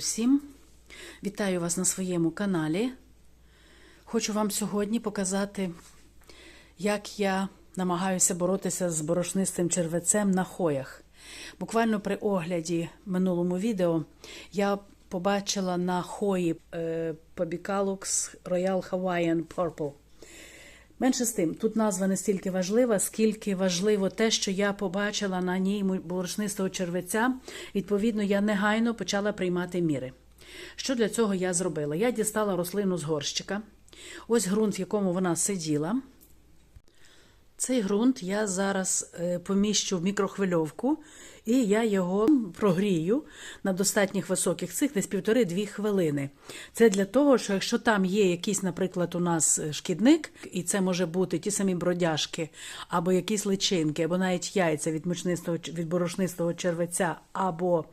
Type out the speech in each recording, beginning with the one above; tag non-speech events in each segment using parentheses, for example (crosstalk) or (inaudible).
Усім! Вітаю вас на своєму каналі. Хочу вам сьогодні показати, як я намагаюся боротися з борошнистим червецем на хоях. Буквально при огляді минулому відео я побачила на хої е, Pobicalux Royal Hawaiian Purple. Менше з тим, тут назва не стільки важлива, скільки важливо те, що я побачила на ній борошнистого червеця. Відповідно, я негайно почала приймати міри. Що для цього я зробила? Я дістала рослину з горщика. Ось ґрунт, в якому вона сиділа. Цей ґрунт я зараз е, поміщу в мікрохвильовку, і я його прогрію на достатніх високих цих десь півтори-дві хвилини. Це для того, що якщо там є якийсь, наприклад, у нас е, шкідник, і це може бути ті самі бродяжки, або якісь личинки, або навіть яйця від мучнистого від борошнистого червеця, або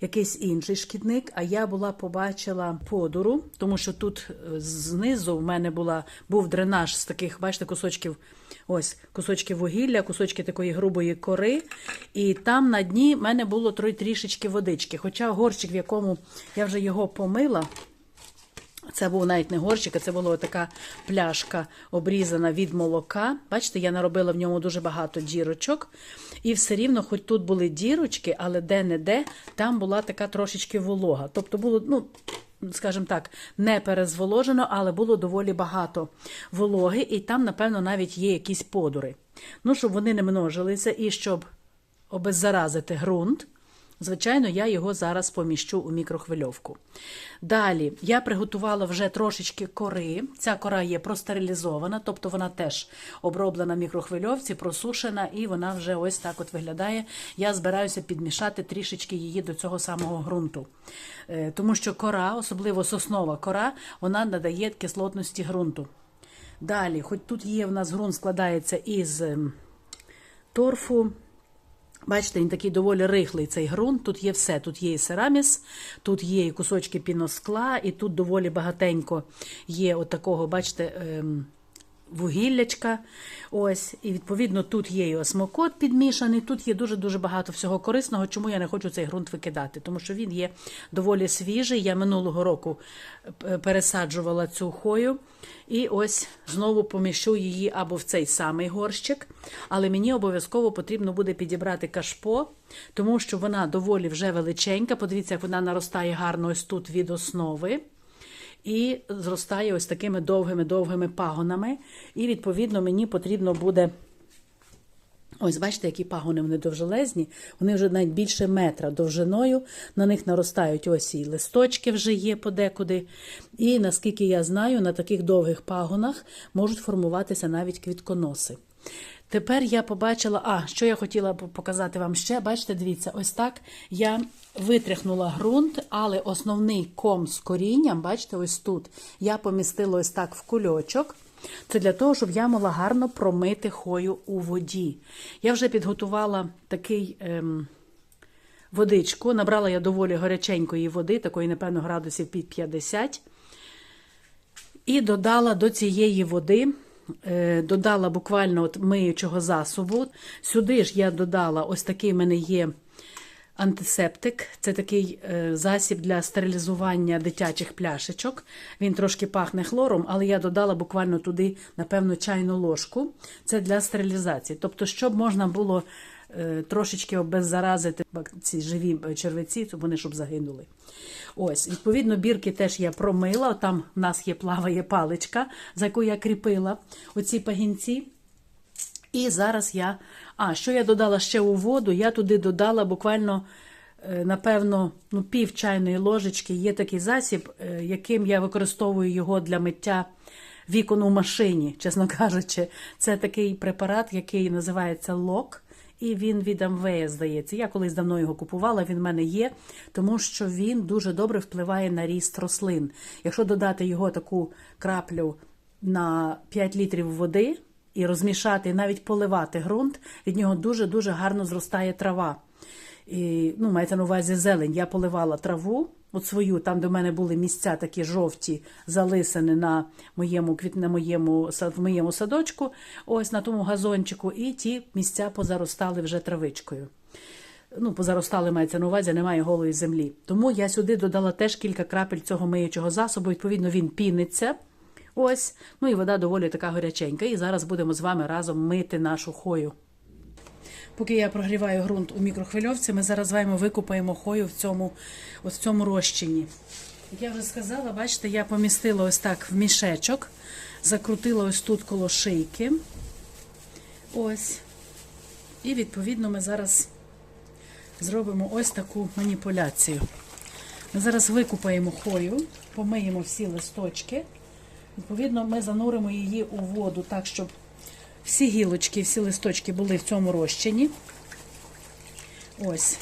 якийсь інший шкідник. А я була побачила подуру, тому що тут е, знизу в мене була був дренаж з таких, бачите, кусочків. Ось кусочки вугілля, кусочки такої грубої кори. І там на дні в мене було трішечки водички. Хоча горщик, в якому я вже його помила, це був навіть не горщик, а це була така пляшка обрізана від молока. Бачите, я наробила в ньому дуже багато дірочок. І все рівно, хоч тут були дірочки, але де-не-де, там була така трошечки волога. Тобто було, ну, скажімо так, не перезволожено, але було доволі багато вологи, і там, напевно, навіть є якісь подури. Ну, щоб вони не множилися і щоб обеззаразити ґрунт. Звичайно, я його зараз поміщу у мікрохвильовку. Далі я приготувала вже трошечки кори. Ця кора є простерилізована, тобто вона теж оброблена в мікрохвильовці, просушена, і вона вже ось так от виглядає. Я збираюся підмішати трішечки її до цього самого ґрунту. Е, тому що кора, особливо соснова кора, вона надає кислотності ґрунту. Далі, хоч тут є в нас ґрунт складається із ем, торфу. Бачите, він такий доволі рихлий цей ґрунт. Тут є все. Тут є і сераміс, тут є і кусочки піноскла, і тут доволі багатенько є от такого, бачите, ем, вугіллячка. Ось, І відповідно тут є і осмокот підмішаний, тут є дуже-дуже багато всього корисного, чому я не хочу цей ґрунт викидати, тому що він є доволі свіжий. Я минулого року е, пересаджувала цю хою. І ось знову поміщу її або в цей самий горщик. Але мені обов'язково потрібно буде підібрати кашпо, тому що вона доволі вже величенька. Подивіться, як вона наростає гарно ось тут від основи і зростає ось такими довгими-довгими пагонами. І, відповідно, мені потрібно буде. Ось, бачите, які пагони вони довжелезні, вони вже навіть більше метра довжиною. На них наростають ось і листочки вже є подекуди. І наскільки я знаю, на таких довгих пагонах можуть формуватися навіть квітконоси. Тепер я побачила, а що я хотіла показати вам ще. Бачите, дивіться, ось так я витряхнула ґрунт, але основний ком з корінням, бачите, ось тут я помістила ось так в кульочок. Це для того, щоб я могла гарно промити хою у воді. Я вже підготувала такий ем, водичку. Набрала я доволі горяченької води, такої, напевно, градусів під 50. І додала до цієї води. Е, додала буквально от миючого засобу. Сюди ж я додала ось такий в мене є антисептик. Це такий е, засіб для стерилізування дитячих пляшечок. Він трошки пахне хлором, але я додала буквально туди, напевно, чайну ложку. Це для стерилізації. Тобто, щоб можна було е, трошечки обеззаразити ці живі червеці, то вони щоб загинули. Ось, Відповідно, бірки теж я промила. Там в нас є плаває паличка, за яку я кріпила оці пагінці. І зараз я. А, що я додала ще у воду? Я туди додала буквально, е, напевно, ну, пів чайної ложечки. Є такий засіб, е, яким я використовую його для миття вікон у машині, чесно (laughs) кажучи. Це такий препарат, який називається лок. І він від Амвея, здається. Я колись давно його купувала, він в мене є, тому що він дуже добре впливає на ріст рослин. Якщо додати його таку краплю на 5 літрів води і розмішати, навіть поливати ґрунт, від нього дуже-дуже гарно зростає трава. І, ну, Мається на увазі зелень. Я поливала траву от свою, там, де в мене були місця такі жовті, залисані на моєму на моєму, в моєму садочку, ось на тому газончику, і ті місця позаростали вже травичкою. ну, позаростали мається на увазі, немає голої землі. Тому я сюди додала теж кілька крапель цього миючого засобу. Відповідно, він піниться. Ось, ну і вода доволі така горяченька. І зараз будемо з вами разом мити нашу хою. Поки я прогріваю ґрунт у мікрохвильовці, ми зараз з вами викупаємо хою в цьому, ось в цьому розчині. Як я вже сказала, бачите, я помістила ось так в мішечок, закрутила ось тут коло шийки. Ось. І відповідно ми зараз зробимо ось таку маніпуляцію. Ми зараз викупаємо хою, помиємо всі листочки. Відповідно, ми зануримо її у воду так, щоб всі гілочки, всі листочки були в цьому розчині. Ось.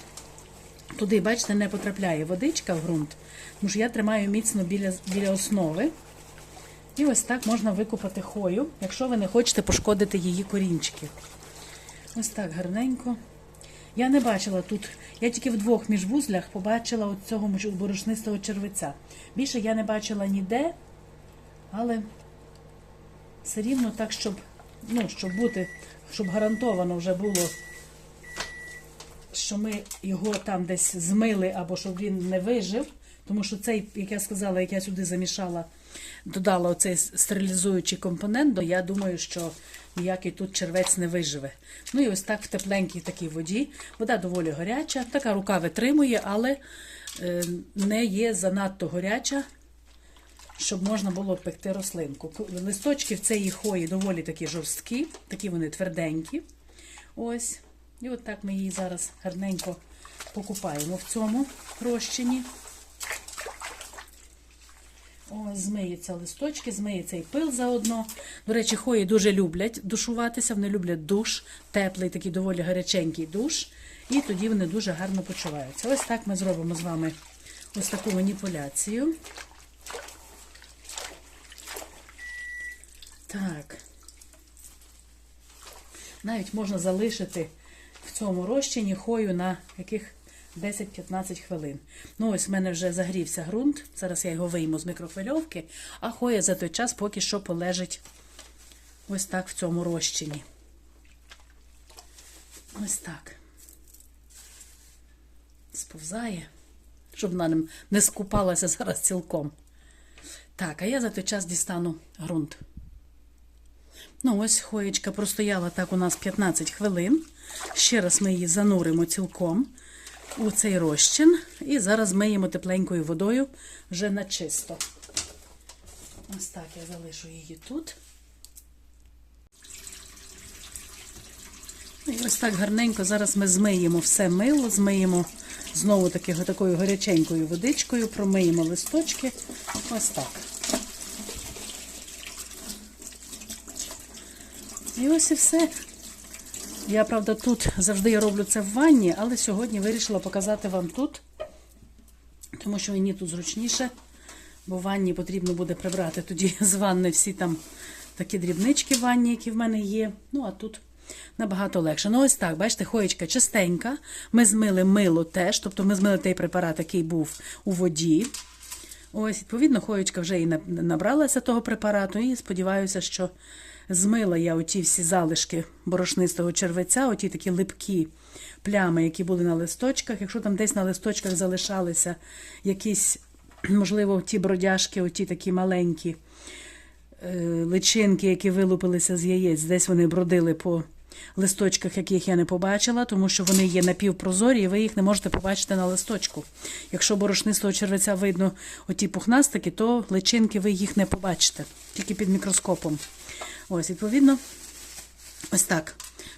Туди, бачите, не потрапляє водичка в ґрунт, тому що я тримаю міцно біля, біля основи. І ось так можна викопати хою, якщо ви не хочете пошкодити її корінчики. Ось так гарненько. Я не бачила тут, я тільки в двох міжвузлях побачила от цього борошнистого червиця. Більше я не бачила ніде, але все рівно так, щоб, ну, щоб бути, щоб гарантовано вже було, що ми його там десь змили або щоб він не вижив. Тому що цей, як я сказала, як я сюди замішала, додала оцей стерилізуючий компонент, то я думаю, що ніякий тут червець не виживе. Ну і ось так в тепленькій такій воді. Вода доволі гаряча, така рука витримує, але е, не є занадто гаряча, щоб можна було пекти рослинку. Листочки в цієї хої доволі такі жорсткі, такі вони тверденькі. Ось. І от так ми її зараз гарненько покупаємо в цьому розчині. Ось, змиються листочки, змиється і пил заодно. До речі, хої дуже люблять душуватися, вони люблять душ, теплий, такий доволі гаряченький душ. І тоді вони дуже гарно почуваються. Ось так ми зробимо з вами ось таку маніпуляцію. Так. Навіть можна залишити в цьому розчині хою на яких 10-15 хвилин. Ну, ось в мене вже загрівся ґрунт. Зараз я його вийму з мікрохвильовки, а хоя за той час поки що полежить ось так в цьому розчині. Ось так. Сповзає, щоб вона не скупалася зараз цілком. Так, а я за той час дістану ґрунт. Ну, ось хоєчка простояла так у нас 15 хвилин. Ще раз ми її зануримо цілком у цей розчин. І зараз миємо тепленькою водою вже на чисто. Ось так я залишу її тут. І ось так гарненько зараз ми змиємо все мило, змиємо знову таки такою гаряченькою водичкою, промиємо листочки. Ось так. І ось і все. Я, правда, тут завжди я роблю це в ванні, але сьогодні вирішила показати вам тут, тому що мені тут зручніше, бо в ванні потрібно буде прибрати тоді (laughs) з ванни всі там такі дрібнички в ванні, які в мене є. Ну, а тут набагато легше. Ну, ось так, бачите, хоєчка чистенька. Ми змили мило теж, тобто ми змили той препарат, який був у воді. Ось, відповідно, хоєчка вже і набралася того препарату, і сподіваюся, що змила я оті всі залишки борошнистого червеця, оті такі липкі плями, які були на листочках. Якщо там десь на листочках залишалися якісь, можливо, ті бродяжки, оті такі маленькі е, личинки, які вилупилися з яєць, десь вони бродили по листочках, яких я не побачила, тому що вони є напівпрозорі, і ви їх не можете побачити на листочку. Якщо борошнистого червеця видно оті пухнастики, то личинки ви їх не побачите, тільки під мікроскопом. Ось, відповідно, ось так.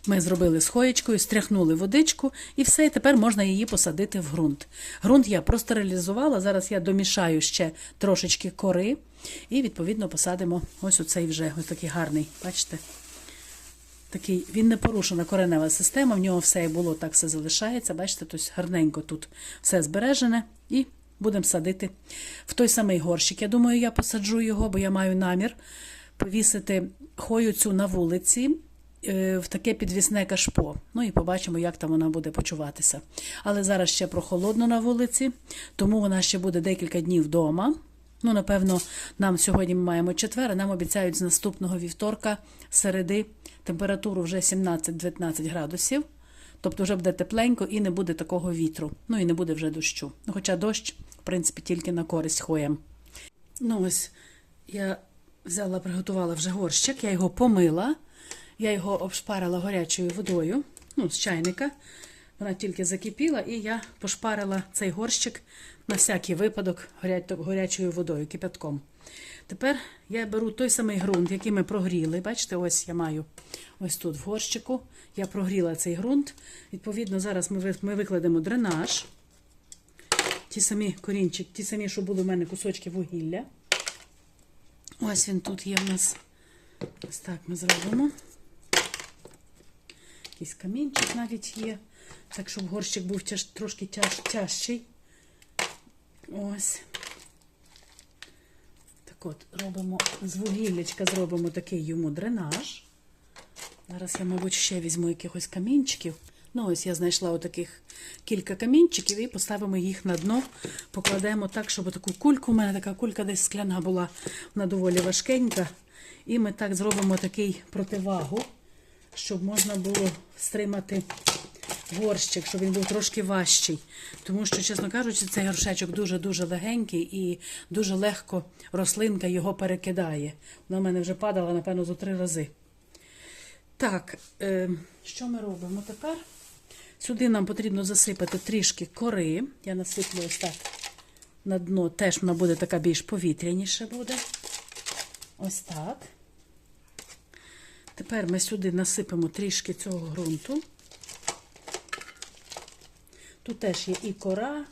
Ми зробили з хоєчкою, стряхнули водичку, і все, і тепер можна її посадити в ґрунт. Ґрунт я простерилізувала, зараз я домішаю ще трошечки кори, і, відповідно, посадимо ось оцей вже ось такий гарний, бачите? Такий, він не порушена коренева система, в нього все і було, так все залишається. Бачите, тобто гарненько тут все збережене. І будемо садити в той самий горщик. Я думаю, я посаджу його, бо я маю намір повісити хою цю на вулиці е, в таке підвісне кашпо. Ну і побачимо, як там вона буде почуватися. Але зараз ще прохолодно на вулиці, тому вона ще буде декілька днів вдома. Ну, напевно, нам сьогодні ми маємо четвер, а нам обіцяють з наступного вівторка середи температуру вже 17-19 градусів. Тобто вже буде тепленько і не буде такого вітру. Ну і не буде вже дощу. Ну, Хоча дощ, в принципі, тільки на користь хоям. Ну ось я взяла, приготувала вже горщик, я його помила, я його обшпарила гарячою водою, ну, з чайника. Вона тільки закипіла, і я пошпарила цей горщик на всякий випадок гаря- гарячою водою, кипятком. Тепер я беру той самий ґрунт, який ми прогріли. Бачите, ось я маю ось тут в горщику. Я прогріла цей ґрунт. Відповідно, зараз ми, ми викладемо дренаж. Ті самі корінчики, ті самі, що були в мене кусочки вугілля. Ось він тут є в нас. Ось так ми зробимо. Якийсь камінчик навіть є. Так, щоб горщик був тяж, трошки тяж, тяжчий. Ось. Так от, робимо з вугіллячка зробимо такий йому дренаж. Зараз я, мабуть, ще візьму якихось камінчиків. Ну, ось я знайшла отаких кілька камінчиків і поставимо їх на дно, покладемо так, щоб таку кульку, у мене така кулька десь скляна була, вона доволі важкенька. І ми так зробимо такий противагу, щоб можна було стримати горщик, щоб він був трошки важчий. Тому що, чесно кажучи, цей горшечок дуже-дуже легенький і дуже легко рослинка його перекидає. Вона в мене вже падала, напевно, зо три рази. Так, е, що ми робимо тепер? Сюди нам потрібно засипати трішки кори. Я насиплю ось так на дно, теж вона буде така більш повітряніша буде. Ось так. Тепер ми сюди насипемо трішки цього ґрунту. Тут теж є і кора,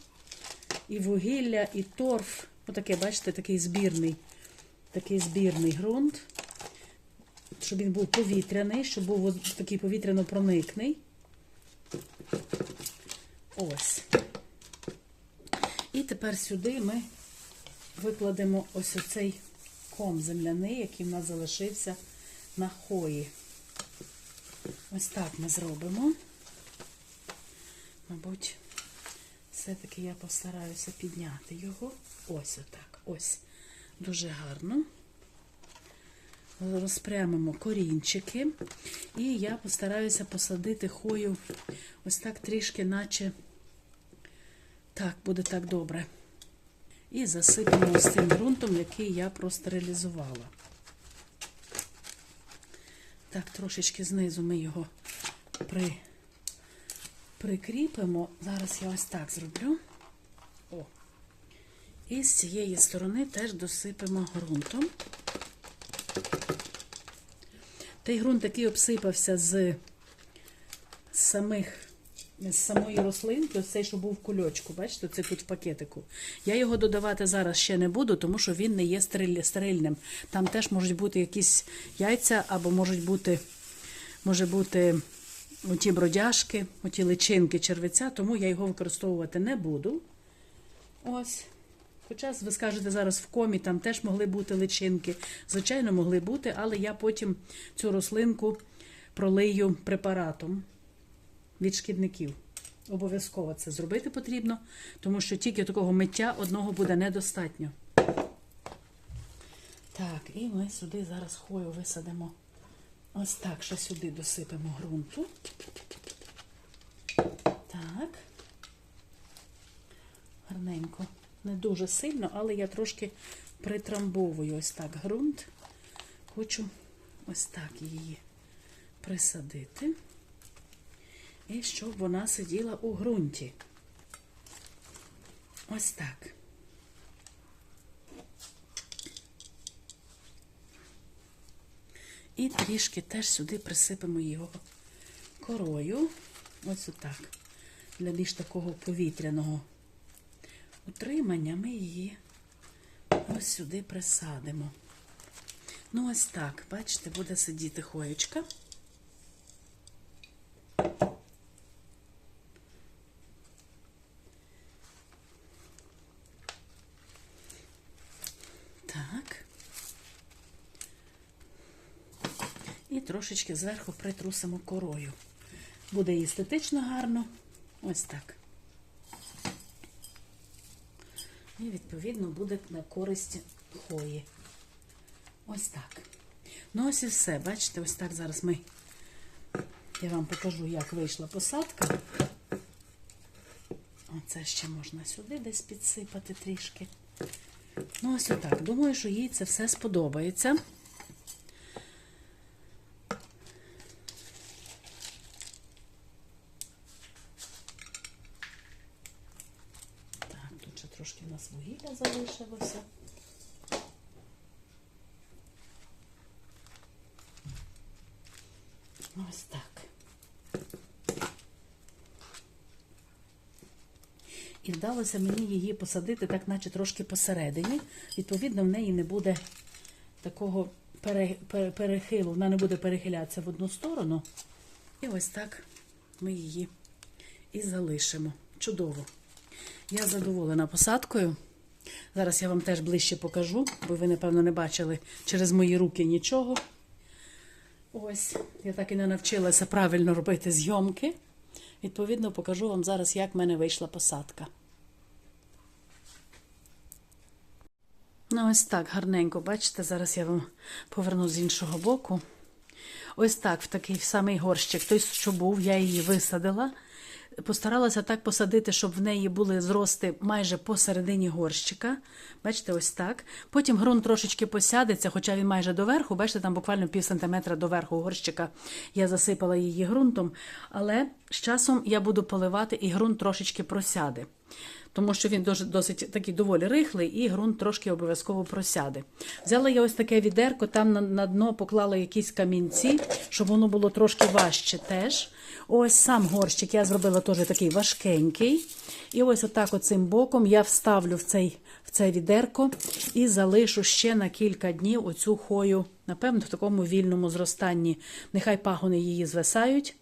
і вугілля, і торф. Отаке, бачите, такий збірний, такий збірний ґрунт щоб він був повітряний, щоб був такий повітряно-проникний. Ось. І тепер сюди ми викладемо ось оцей ком земляний, який в нас залишився на хої. Ось так ми зробимо. Мабуть, все-таки я постараюся підняти його. Ось отак. Ось. Дуже гарно розпрямимо корінчики. І я постараюся посадити хою ось так трішки, наче так, буде так добре. І засипемо ось цим ґрунтом, який я простерилізувала. Так, трошечки знизу ми його при, прикріпимо. Зараз я ось так зроблю. О. І з цієї сторони теж досипемо ґрунтом. Той ґрунт, який обсипався з самих, з самої рослинки, ось цей, що був кульочку, бачите, це тут в пакетику. Я його додавати зараз ще не буду, тому що він не є стерильним. Там теж можуть бути якісь яйця, або можуть бути, може бути оті бродяжки, оті личинки червеця, тому я його використовувати не буду. Ось. Хоча ви скажете зараз в комі, там теж могли бути личинки. Звичайно, могли бути, але я потім цю рослинку пролию препаратом від шкідників. Обов'язково це зробити потрібно, тому що тільки такого миття одного буде недостатньо. Так, і ми сюди зараз хою висадимо. Ось так, ще сюди досипемо ґрунту. Так. Гарненько. Не дуже сильно, але я трошки притрамбовую ось так ґрунт. Хочу ось так її присадити. І щоб вона сиділа у ґрунті. Ось так. І трішки теж сюди присипемо його корою. Ось отак. Для більш такого повітряного утримання ми її ось сюди присадимо. Ну, ось так, бачите, буде сидіти хоєчка. Так. І трошечки зверху притрусимо корою. Буде і естетично гарно. Ось так. І, відповідно, буде на користь хої. Ось так. Ну, ось і все. Бачите, ось так зараз ми Я вам покажу, як вийшла посадка. Оце ще можна сюди десь підсипати трішки. Ну, ось отак. Думаю, що їй це все сподобається. Так, тут ще трошки у нас вугілля залишилося. Ось так. І мені її посадити так, наче трошки посередині. Відповідно, в неї не буде такого пере- пере- перехилу, вона не буде перехилятися в одну сторону. І ось так ми її і залишимо. Чудово. Я задоволена посадкою. Зараз я вам теж ближче покажу, бо ви, напевно, не бачили через мої руки нічого. Ось, я так і не навчилася правильно робити зйомки. Відповідно, покажу вам зараз, як в мене вийшла посадка. Ну, ось так, гарненько, бачите, зараз я вам поверну з іншого боку. Ось так, в такий самий горщик. Той, що був, я її висадила. Постаралася так посадити, щоб в неї були зрости майже посередині горщика. Бачите, ось так. Потім ґрунт трошечки посядеться, хоча він майже доверху. Бачите, там буквально пів сантиметра доверху горщика я засипала її ґрунтом. Але з часом я буду поливати і ґрунт трошечки просяде. Тому що він дуже досить такий доволі рихлий, і ґрунт трошки обов'язково просяде. Взяла я ось таке відерко, там на, на дно поклала якісь камінці, щоб воно було трошки важче теж. Ось сам горщик я зробила теж такий важкенький. І ось отак оцим боком я вставлю в цей, в це відерко і залишу ще на кілька днів оцю хою, напевно, в такому вільному зростанні. Нехай пагони її звисають.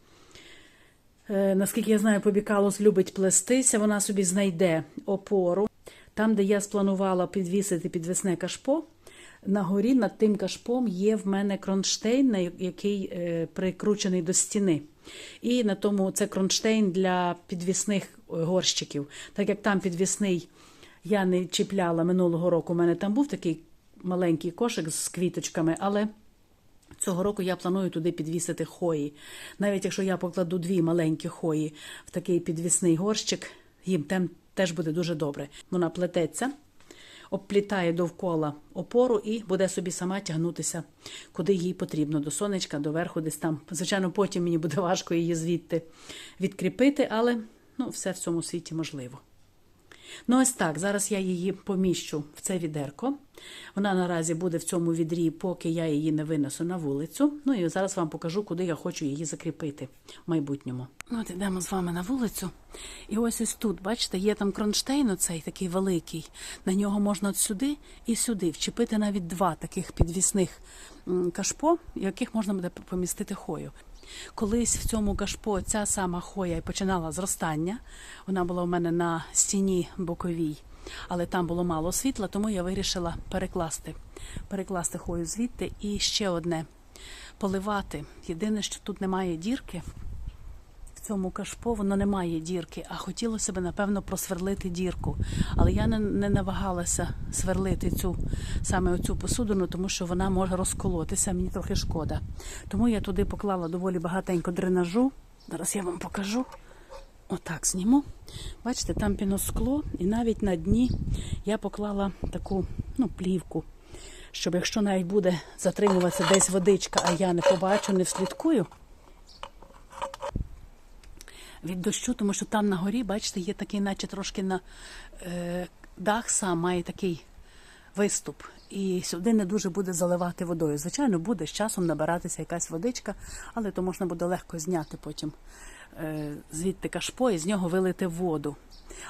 Е, Наскільки я знаю, Побікалус любить плестися, вона собі знайде опору. Там, де я спланувала підвісити підвісне кашпо, на горі над тим кашпом є в мене кронштейн, який е, прикручений до стіни. І на тому це кронштейн для підвісних е, горщиків. Так як там підвісний я не чіпляла минулого року, у мене там був такий маленький кошик з квіточками, але Цього року я планую туди підвісити хої. Навіть якщо я покладу дві маленькі хої в такий підвісний горщик, їм тем теж буде дуже добре. Вона плететься, обплітає довкола опору і буде собі сама тягнутися, куди їй потрібно, до сонечка, до верху, десь там. Звичайно, потім мені буде важко її звідти відкріпити, але ну, все в цьому світі можливо. Ну, ось так. Зараз я її поміщу в це відерко. Вона наразі буде в цьому відрі, поки я її не винесу на вулицю. Ну і зараз вам покажу, куди я хочу її закріпити в майбутньому. Ну, от йдемо з вами на вулицю. І ось ось тут, бачите, є там кронштейн, оцей такий великий. На нього можна от сюди і сюди вчепити навіть два таких підвісних кашпо, яких можна буде помістити хою. Колись в цьому кашпо ця сама хоя і починала зростання. Вона була у мене на стіні боковій, але там було мало світла, тому я вирішила перекласти, перекласти хою звідти і ще одне поливати. Єдине, що тут немає дірки. Цьому кашпо воно не має дірки, а хотілося б, напевно, просверлити дірку. Але я не, не навагалася сверлити цю саме оцю посудину, тому що вона може розколотися, мені трохи шкода. Тому я туди поклала доволі багатенько дренажу. Зараз я вам покажу. Отак зніму. Бачите, там піноскло, і навіть на дні я поклала таку ну, плівку, щоб якщо навіть буде затримуватися десь водичка, а я не побачу, не вслідкую від дощу, тому що там на горі, бачите, є такий, наче трошки на е, дах сам має такий виступ. І сюди не дуже буде заливати водою. Звичайно, буде з часом набиратися якась водичка, але то можна буде легко зняти потім е, звідти кашпо і з нього вилити воду.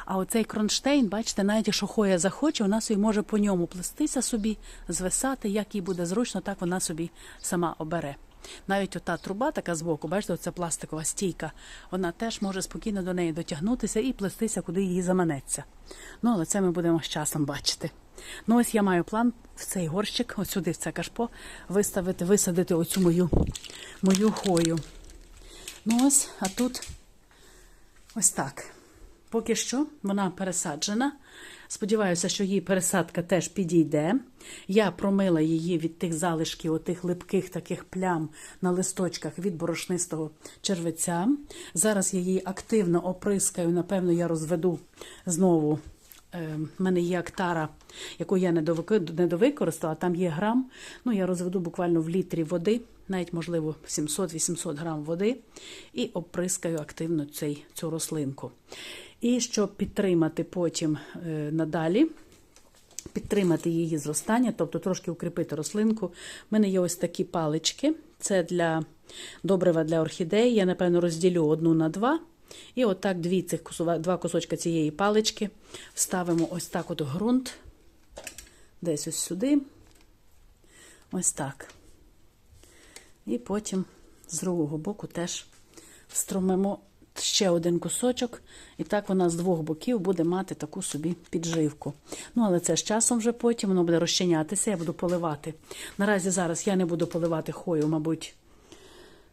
А оцей кронштейн, бачите, навіть якщо хоя захоче, вона собі може по ньому плестися собі, звисати, як їй буде зручно, так вона собі сама обере. Навіть ота труба, така збоку, бачите, оця пластикова стійка, вона теж може спокійно до неї дотягнутися і плестися, куди її заманеться. Ну, але це ми будемо з часом бачити. Ну, ось я маю план в цей горщик, от сюди в це кашпо, виставити, висадити оцю мою, мою хою. Ну ось, а тут ось так. Поки що вона пересаджена. Сподіваюся, що її пересадка теж підійде. Я промила її від тих залишків, отих липких таких плям на листочках від борошнистого червеця. Зараз я її активно оприскаю. Напевно, я розведу знову. Е, в мене є актара, яку я не довикористала, там є грам. Ну, я розведу буквально в літрі води, навіть, можливо, 700-800 грам води, і оприскаю активно цей, цю рослинку. І щоб підтримати потім е, надалі, підтримати її зростання, тобто трошки укріпити рослинку. У мене є ось такі палички. Це для добрива для орхідеї. Я, напевно, розділю одну на два. І отак дві цих два кусочка цієї палички вставимо ось так от ґрунт. Десь ось сюди. Ось так. І потім з другого боку теж встромимо ще один кусочок, і так вона з двох боків буде мати таку собі підживку. Ну, але це з часом вже потім воно буде розчинятися, я буду поливати. Наразі зараз я не буду поливати хою, мабуть,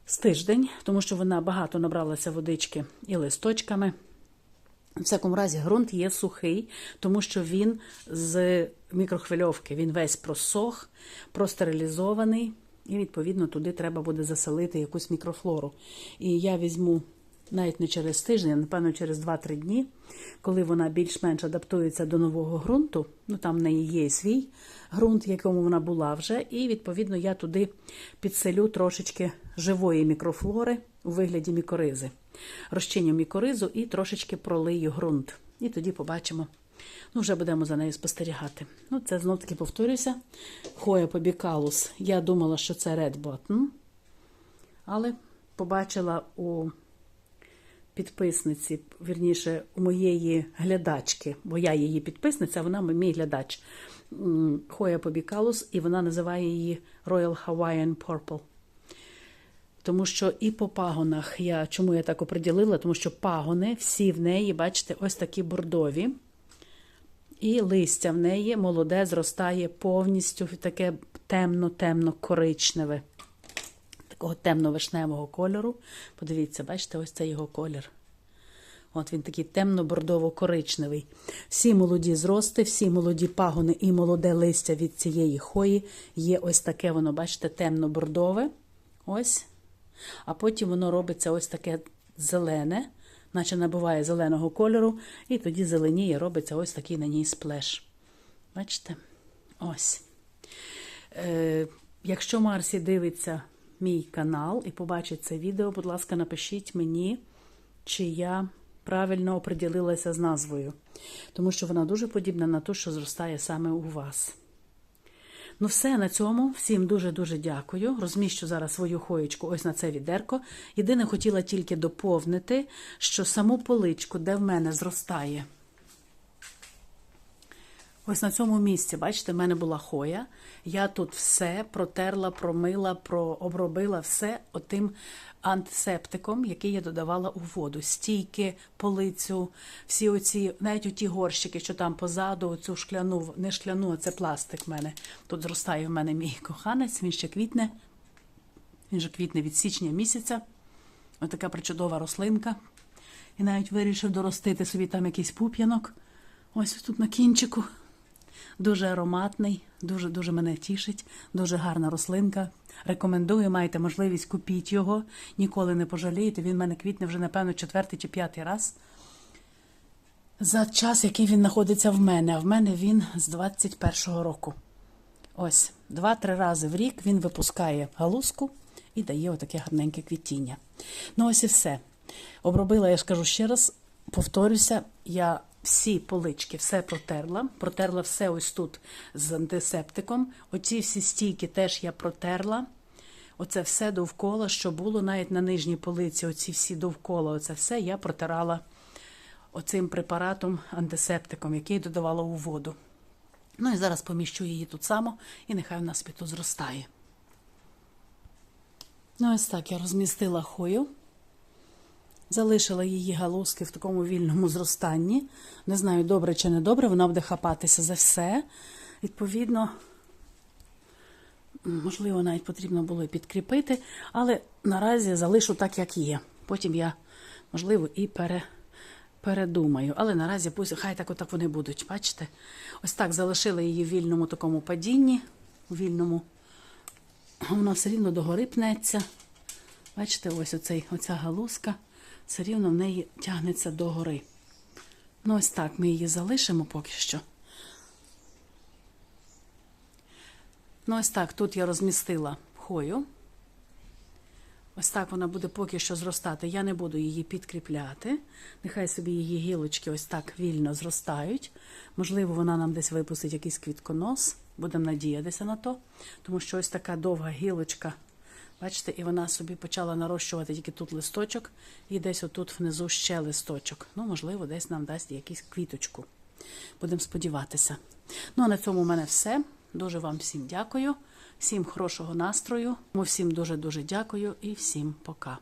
з тиждень, тому що вона багато набралася водички і листочками. В всякому разі, ґрунт є сухий, тому що він з мікрохвильовки, він весь просох, простерилізований, і, відповідно, туди треба буде заселити якусь мікрофлору. І я візьму навіть не через тиждень, а напевно через 2-3 дні, коли вона більш-менш адаптується до нового ґрунту. Ну там в неї є свій ґрунт, в якому вона була вже, і відповідно я туди підселю трошечки живої мікрофлори у вигляді мікоризи. Розчиню мікоризу і трошечки пролию ґрунт. І тоді побачимо. Ну, вже будемо за нею спостерігати. Ну, це знов таки повторюся. Хоя побікалус. Я думала, що це Red Button, але побачила у підписниці, вірніше, у моєї глядачки, бо я її підписниця, вона мій глядач Хоя Побікалус, і вона називає її Royal Hawaiian Purple. Тому що і по пагонах я чому я так оприділила? Тому що пагони всі в неї, бачите, ось такі бордові. І листя в неї молоде зростає повністю таке темно-темно коричневе, такого темно-вишневого кольору. Подивіться, бачите, ось це його колір. От він такий темно-бордово-коричневий. Всі молоді зрости, всі молоді пагони і молоде листя від цієї хої є ось таке, воно, бачите, темно-бордове. Ось. А потім воно робиться ось таке зелене, наче набуває зеленого кольору, і тоді зеленіє, робиться ось такий на ній сплеш. Бачите? Ось. Е, якщо Марсі дивиться мій канал і побачить це відео, будь ласка, напишіть мені, чи я правильно оприділилася з назвою, тому що вона дуже подібна на ту, що зростає саме у вас. Ну, все на цьому. Всім дуже-дуже дякую. Розміщу зараз свою хоєчку ось на це відерко. Єдине, хотіла тільки доповнити, що саму поличку, де в мене зростає. Ось на цьому місці, бачите, в мене була хоя. Я тут все протерла, промила, прообробила все отим антисептиком, який я додавала у воду. Стійки, полицю, всі оці, навіть оті горщики, що там позаду, оцю шкляну, не шкляну, а це пластик в мене. Тут зростає в мене мій коханець, він ще квітне. Він же квітне від січня місяця. Ось така причудова рослинка. І навіть вирішив доростити собі там якийсь пуп'янок. Ось тут на кінчику. Дуже ароматний, дуже-дуже мене тішить, дуже гарна рослинка. Рекомендую, маєте можливість купіть його, ніколи не пожалієте. Він в мене квітне вже, напевно, четвертий чи п'ятий раз. За час, який він знаходиться в мене, а в мене він з 21-го року. Ось, два-три рази в рік він випускає галузку і дає отаке гарненьке квітіння. Ну, ось і все. Обробила, я ж кажу ще раз, повторюся, я всі полички, все протерла. Протерла все ось тут з антисептиком. Оці всі стійки теж я протерла. Оце все довкола, що було навіть на нижній полиці, оці всі довкола, оце все я протирала оцим препаратом, антисептиком, який додавала у воду. Ну і зараз поміщу її тут само, і нехай в нас тут зростає. Ну, ось так я розмістила хою. Залишила її галузки в такому вільному зростанні. Не знаю, добре чи не добре, вона буде хапатися за все. Відповідно, можливо, навіть потрібно було і підкріпити, але наразі залишу так, як є. Потім я, можливо, і пере, передумаю. Але наразі пусть хай так отак вони будуть, бачите? Ось так залишили її в вільному такому падінні, у вільному. Вона все рівно догори пнеться. Бачите, ось оцей, оця галузка все рівно в неї тягнеться догори. Ну, ось так ми її залишимо поки що. Ну, ось так, тут я розмістила хою. Ось так вона буде поки що зростати. Я не буду її підкріпляти. Нехай собі її гілочки ось так вільно зростають. Можливо, вона нам десь випустить якийсь квітконос. Будемо надіятися на то. Тому що ось така довга гілочка. Бачите, і вона собі почала нарощувати тільки тут листочок, і десь отут внизу ще листочок. Ну, можливо, десь нам дасть якусь квіточку. Будемо сподіватися. Ну, а на цьому у мене все. Дуже вам всім дякую, всім хорошого настрою. Всім дуже-дуже дякую і всім пока.